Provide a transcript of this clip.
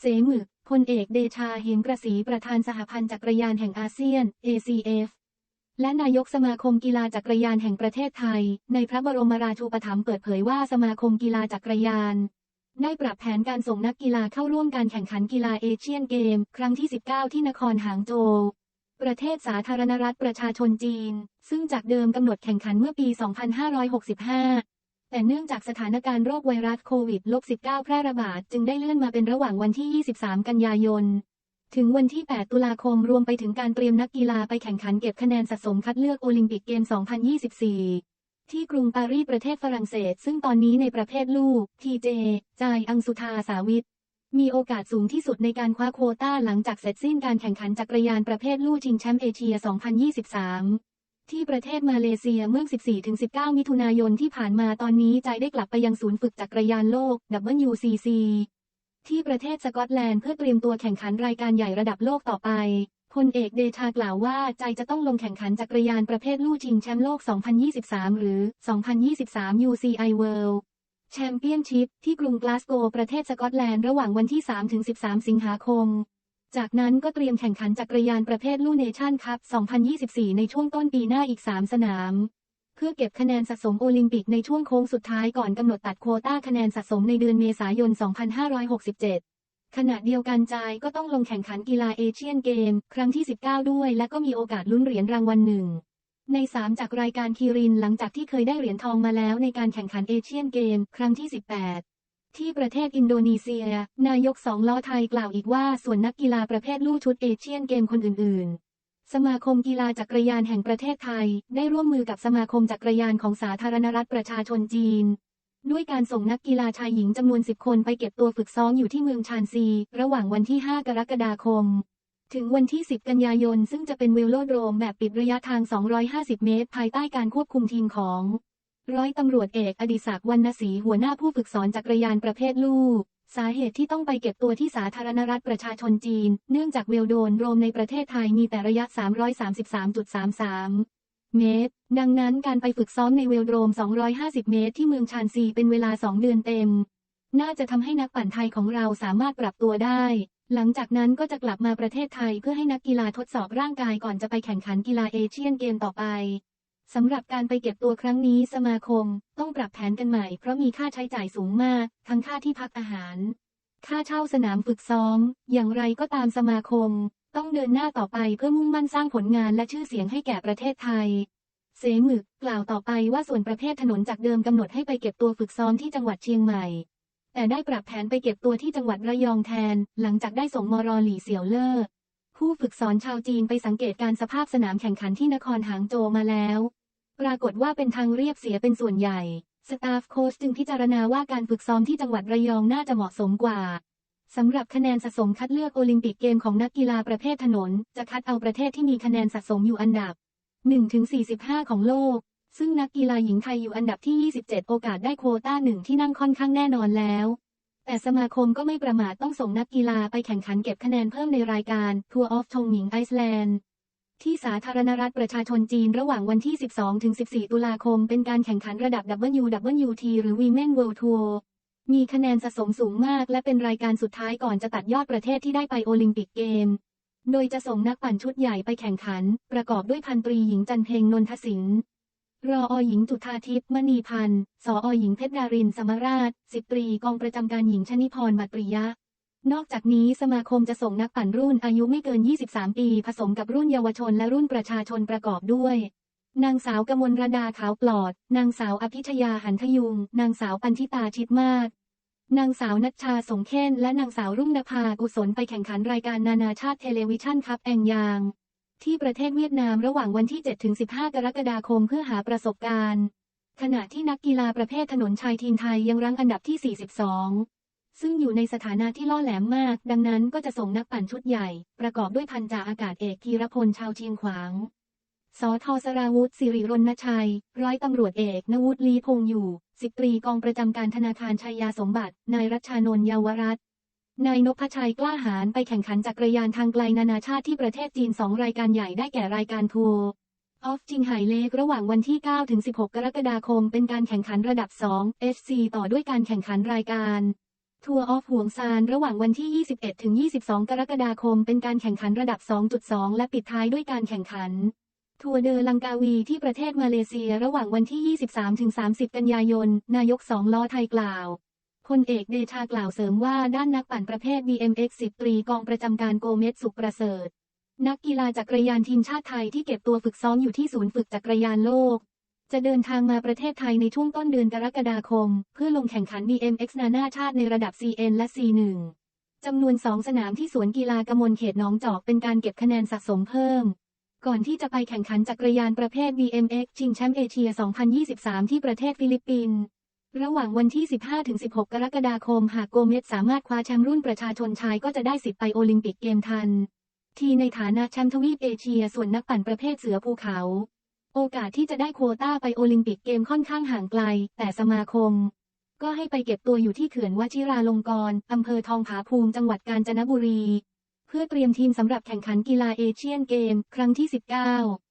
เสมึกพลเอกเดชาเหมกระสีประธานสหพันธ์จักรยานแห่งอาเซียน ACF และนายกสมาคมกีฬาจักรยานแห่งประเทศไทย ในพระบรมราชูปถัมภ์เปิดเผยว่าสมาคมกีฬาจักรยาน ได้ปรับแผนการส่งนักกีฬาเข้าร่วมการแข่งขันกีฬาเอเชียนเกม ครั้งที่ 19 ที่นครหางโจวประเทศสาธารณรัฐประชาชนจีน ซึ่งจากเดิมกำหนดแข่งขันเมื่อปี 2565 แต่เนื่องจากสถานการณ์โรคไวรัสโควิด -19 แพร่ระบาดจึงได้เลื่อนมาเป็นระหว่างวันที่ 23 กันยายน ถึงวันที่ 8 ตุลาคมรวมไปถึงการเตรียมนักกีฬาไปแข่งขันเก็บคะแนนสะสมคัดเลือกโอลิมปิกเกม 2024ที่กรุงปารีสประเทศฝรั่งเศส ซึ่งตอนนี้ในประเภทลูก TJ จายอังสุธาสาวิทมีโอกาสสูงที่สุดในการคว้าโควต้าหลังจากเสร็จสิ้นการแข่งขันจักรยานประเภทลู่ชิงแชมป์เอเชีย 2023 ที่ประเทศมาเลเซียเมื่อ 14-19 มิถุนายนที่ผ่านมาตอนนี้ใจได้กลับไปยังศูนย์ฝึกจักรยานโลก WCC ที่ประเทศสกอตแลนด์เพื่อเตรียมตัวแข่งขันรายการใหญ่ระดับโลกต่อไปพลเอกเดชากล่าวว่าใจจะต้องลงแข่งขันจักรยานประเภทลู่ชิงแชมป์โลก 2023 หรือ 2023 UCI World แชมเปี้ยนชิพที่กรุงกลาสโกว์ประเทศสกอตแลนด์ระหว่างวันที่ 3-13 สิงหาคม จากนั้นก็เตรียมแข่งขันจักรยานประเภทลู่เนชั่นคัพ 2024 ในช่วงต้นปีหน้าอีก 3 สนาม เพื่อเก็บคะแนนสะสมโอลิมปิกในช่วงโค้งสุดท้ายก่อนกำหนดตัดโควต้าคะแนนสะสมในเดือนเมษายน 2567 ขณะเดียวกันจายก็ต้องลงแข่งขันกีฬาเอเชียนเกม ครั้งที่ 19 ด้วย และก็มีโอกาสลุ้นเหรียญรางวัลหนึ่งใน 3 จากรายการคีรินหลังจากที่เคยได้เหรียญทองมาแล้วในการแข่งขันเอเชียนเกม ครั้งที่ 18 ที่ประเทศอินโดนีเซีย นายกสองล้อไทยกล่าวอีกว่าส่วนนักกีฬาประเภทลู่ชุดเอเชียนเกมคนอื่น ๆ สมาคมกีฬาจักรยานแห่งประเทศไทย ได้ร่วมมือกับสมาคมจักรยานของสาธารณรัฐประชาชนจีน ด้วยการส่งนักกีฬาชายหญิงจำนวน 10 คนไปเก็บตัวฝึกซ้อมอยู่ที่เมืองชานซี ระหว่างวันที่ 5 กรกฎาคม ถึงวันที่ 10 กันยายน ซึ่งจะเป็นเวลโลโดรมแบบปิดระยะทาง 250 เมตร ภายใต้การควบคุมทีมของ ร้อยตำรวจเอกอดิศักดิ์วรรณศรีหัวหน้าผู้ฝึกสอนจักรยานประเภทลูก สาเหตุที่ต้องไปเก็บตัวที่สาธารณรัฐประชาชนจีน เนื่องจากเวลโดนโรมในประเทศไทยมีแต่ระยะ 333.33 เมตร ดังนั้นการไปฝึกซ้อมในเวลโดรม250 เมตร ที่เมืองชานซีเป็นเวลา 2 เดือนเต็ม น่าจะทำให้นักปั่นไทยของเราสามารถปรับตัวได้ หลังจากนั้นก็จะกลับมาประเทศไทยเพื่อให้นักกีฬาทดสอบร่างกายก่อนจะไปแข่งขันกีฬาเอเชียนเกมต่อไป สำหรับการไปเก็บตัวครั้งนี้สมาคมต้องปรับแผนกันใหม่เพราะมีค่าใช้จ่ายสูงมาก ทั้งค่าที่พักอาหาร ค่าเช่าสนามฝึกซ้อม อย่างไรก็ตามสมาคม ต้องเดินหน้าต่อไปเพื่อมุ่งมั่นสร้างผลงานและชื่อเสียงให้แก่ประเทศไทย เสหมึกกล่าวต่อไปว่าส่วนประเภทถนนจากเดิมกำหนดให้ไปเก็บตัวฝึกซ้อมที่จังหวัดเชียงใหม่ แต่ได้ปรับแผนไปเก็บตัวที่จังหวัดระยองแทน หลังจากได้ส่งมรอหลี่เสี่ยวเล่อผู้ฝึกสอนชาวจีนไปสังเกตการสภาพสนามแข่งขันที่นครหางโจมาแล้ว ปรากฏว่าเป็นทางเรียบเสียเป็นส่วนใหญ่ สตาฟโค้ชจึงพิจารณาว่าการฝึกซ้อมที่จังหวัดระยองน่าจะเหมาะสมกว่าสำหรับคะแนนสะสมคัดเลือกโอลิมปิกเกมของนักกีฬาประเภทถนน จะคัดเอาประเทศที่มีคะแนนสะสมอยู่อันดับ 1-45 ของโลก ซึ่งนักกีฬาหญิงไทยอยู่อันดับที่ 27 โอกาสได้โควต้าหนึ่งที่นั่งค่อนข้างแน่นอนแล้ว แต่สมาคมก็ไม่ประมาทต้องส่งนักกีฬาไปแข่งขันเก็บคะแนนเพิ่มในรายการ Tour of ชงหมิงไอซ์แลนด์ ที่สาธารณรัฐประชาชนจีนระหว่างวันที่ 12-14 ตุลาคม เป็นการแข่งขันระดับ WWT หรือ Women World Tour มีคะแนนสะสมสูงมาก และเป็นรายการสุดท้ายก่อนจะตัดยอดประเทศที่ได้ไปโอลิมปิกเกม โดยจะส่งนักปั่นชุดใหญ่ไปแข่งขัน ประกอบด้วยพันตรีหญิงจันเพงนนทศิลป์รออหญิงจุธาทิพย์มณีพันธ์สออหญิงเพชรดารินสมราช สิบตรีกองประจำการหญิงชนิพรบัตริยะ นอกจากนี้สมาคมจะส่งนักปั่นรุ่นอายุไม่เกิน 23 ปี ผสมกับรุ่นเยาวชนและรุ่นประชาชนประกอบด้วย นางสาวกมลรดาขาวปลอด นางสาวอภิชยาหันทยุง นางสาวปันทิตาชิดมาศนางสาวนัชชาสงเคนและนางสาวรุ่งนภากุศลไปแข่งขันรายการนานาชาติเทเลวิชันคัพแองยาง ที่ประเทศเวียดนามระหว่างวันที่ 7-15 กรกฎาคมเพื่อหาประสบการณ์ ขณะที่นักกีฬาประเภทถนนชายทีมไทยยังรั้งอันดับที่ 42 ซึ่งอยู่ในสถานะที่ล่อแหลมมาก ดังนั้นก็จะส่งนักปั่นชุดใหญ่ ประกอบด้วยพันจ่าอากาศเอกธีรพลชาวเชียงขวางสอทอสราวุธสิริรณชัย ร้อยตำรวจเอกนวุฒิลีพงอยู่ สิบตรีกองประจำการธนาคารชัยยาสมบัติ นายรัชานนท์เยาวรัตน์นายนพชัยกล้าหาญไปแข่งขันจักรยานทางไกลนานาชาติที่ประเทศจีน2รายการใหญ่ได้แก่รายการทัวร์ออฟจิงไห่เลกระหว่างวันที่ 9 ถึง 16 กรกฎาคม เป็นการแข่งขันระดับ 2 HC ต่อด้วยการแข่งขันรายการ ทัวร์ออฟห่วงซานระหว่างวันที่ 21 ถึง 22 กรกฎาคม เป็นการแข่งขันระดับ 2.2 และปิดท้ายด้วยการแข่งขัน ทัวร์เดอลังกาวีที่ประเทศมาเลเซียระหว่างวันที่ 23 ถึง 30 กันยายน นายกสองล้อไทยกล่าวพลเอกเดชากล่าวเสริมว่าด้านนักปั่นประเภท BMX 10 ตรีกองประจำการโกเมสสุขประเสริฐ นักกีฬาจักรยานทีมชาติไทยที่เก็บตัวฝึกซ้อมอยู่ที่ศูนย์ฝึกจักรยานโลก จะเดินทางมาประเทศไทยในช่วงต้นเดือนกรกฎาคม เพื่อลงแข่งขัน BMX นานาชาติในระดับ CN และ C1 จำนวน 2 สนามที่สวนกีฬากมลเขตหนองจอกเป็นการเก็บคะแนนสะสมเพิ่ม ก่อนที่จะไปแข่งขันจักรยานประเภท BMX ชิงแชมป์เอเชีย 2023 ที่ประเทศฟิลิปปินส์ระหว่างวันที่ 15-16 กรกฎาคม หากโกเมสสามารถคว้าแชมป์รุ่นประชาชนชายก็จะได้สิทธิ์ไปโอลิมปิกเกมทัน ทีในฐานะแชมป์ทวีปเอเชียส่วนนักปั่นประเภทเสือภูเขา โอกาสที่จะได้โควต้าไปโอลิมปิกเกมค่อนข้างห่างไกล แต่สมาคม ก็ให้ไปเก็บตัวอยู่ที่เขื่อนวชิราลงกรณ์อำเภอทองผาภูมิจังหวัดกาญจนบุรี เพื่อเตรียมทีมสำหรับแข่งขันกีฬาเอเชียนเกม ครั้งที่ 19